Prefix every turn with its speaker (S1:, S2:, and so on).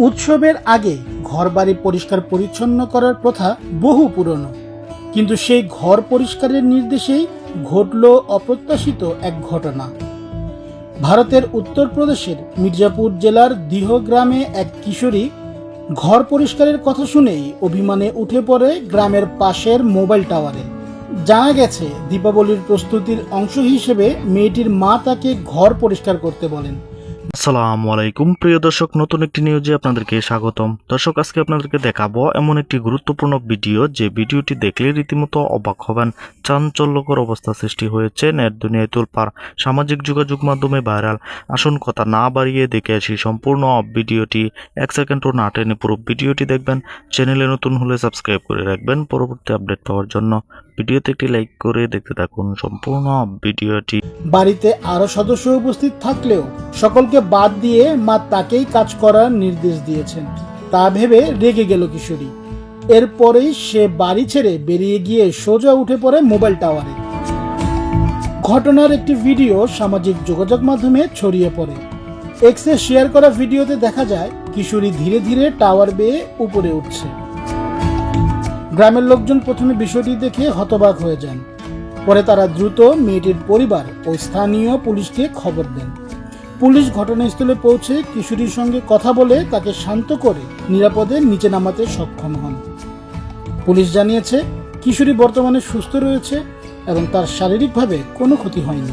S1: উৎসবের আগে ঘরবাড়ি পরিষ্কার পরিচ্ছন্ন করার প্রথা বহু পুরনো। কিন্তু সেই ঘর পরিষ্কারের নির্দেশেই ঘটল অপ্রত্যাশিত এক ঘটনা। ভারতের উত্তরপ্রদেশের মির্জাপুর জেলার দিহ গ্রামে এক কিশোরী ঘর পরিষ্কারের কথা শুনেই অভিমানে উঠে পড়ে গ্রামের পাশের মোবাইল টাওয়ারে। জানা গেছে, দীপাবলির প্রস্তুতির অংশ হিসেবে মেয়েটির মা তাকে ঘর পরিষ্কার করতে বলেন।
S2: আসসালামু আলাইকুম। প্রিয় দর্শক, নতুন একটি নিউজে আপনাদেরকে স্বাগতম। দর্শক, আজকে আপনাদেরকে দেখাবো এমন একটি গুরুত্বপূর্ণ ভিডিও যে ভিডিওটি দেখলে রীতিমতো অবাক হবেন। চাঞ্চল্যকর অবস্থা সৃষ্টি হয়েছে নেট দুনিয়ায় তোলপার সামাজিক যোগাযোগ মাধ্যমে ভাইরাল। আসুন কথা না বাড়িয়ে দেখে আসি সম্পূর্ণ ভিডিওটি। এক সেকেন্ডও না টেনে পুরো ভিডিওটি দেখবেন। চ্যানেলে নতুন হলে সাবস্ক্রাইব করে রাখবেন পরবর্তী আপডেট পাওয়ার জন্য। ভিডিওতে একটি লাইক করে দেখতে থাকুন সম্পূর্ণ ভিডিওটি।
S1: বাড়িতে আরও সদস্য উপস্থিত থাকলেও সকলকে বাদ দিয়ে মা তাকেই কাজ করার নির্দেশ দিয়েছেন। তা ভেবে রেগে গেল কিশোরী। এরপরেই সে বাড়ি ছেড়ে বেরিয়ে গিয়ে সোজা উঠে পড়ে মোবাইল টাওয়ারে। ঘটনার একটি ভিডিও সামাজিক যোগাযোগ মাধ্যমে ছড়িয়ে পড়ে। এক্সে শেয়ার করা ভিডিওতে দেখা যায়, কিশোরী ধীরে ধীরে টাওয়ার বেয়ে উপরে উঠছে। গ্রামের লোকজন প্রথমে বিষয়টি দেখে হতবাক হয়ে যান। পরে তারা দ্রুত মেয়েটির পরিবার ও স্থানীয় পুলিশকে খবর দেন। পুলিশ ঘটনাস্থলে পৌঁছে কিশোরীর সঙ্গে কথা বলে তাকে শান্ত করে নিরাপদে নিচে নামাতে সক্ষম হন। পুলিশ জানিয়েছে, কিশোরী বর্তমানে সুস্থ রয়েছে এবং তার শারীরিকভাবে কোনো ক্ষতি হয়নি।